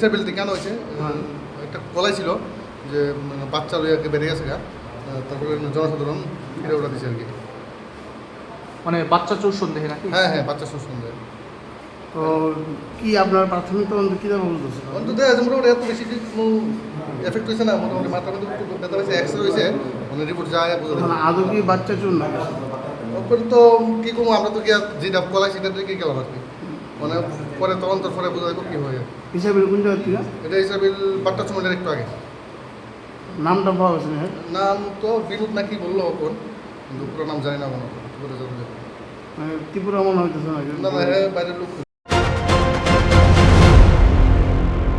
বিচার বিলটি কেন হয়েছে? হ্যাঁ। একটা কলাই ছিল যে বাচ্চা লইয়াকে বেড়ে গেছে গা। তারপরে জনসাধারণ ফিরে ওটা দিছে আর কি। মানে বাচ্চা চোর সন্দেহে নাকি? হ্যাঁ হ্যাঁ বাচ্চা সুসন্দেহ তো কি আপনার প্রাথমিক তদন্ত কী দাম বুঝতেছে অন্তত মোটামুটি এত বেশি কোনো এফেক্ট হয়েছে না মোটামুটি মাথার মধ্যে একটু ব্যথা হয়েছে এক্সরে হয়েছে মানে রিপোর্ট যায় বোঝা মানে আদৌ কি বাচ্চা চুর না তারপরে তো কি করব আমরা তো কি আর যেটা কলাই সেটা দিয়ে গেলাম আর কি মানে পরে তদন্তর পরে বোঝা যাবে কি হয়ে হিসাবে কোন জায়গা থেকে এটা হিসাবে বাট্টা চুমেন্টের একটু আগে। নামটা পাওয়া গেছে না? নাম তো বিনোদ নাকি বলল এখন কিন্তু পুরো নাম জানি না কি করে মানে ত্রিপুরা মনে হইতেছে না না হ্যাঁ বাইরের লোক।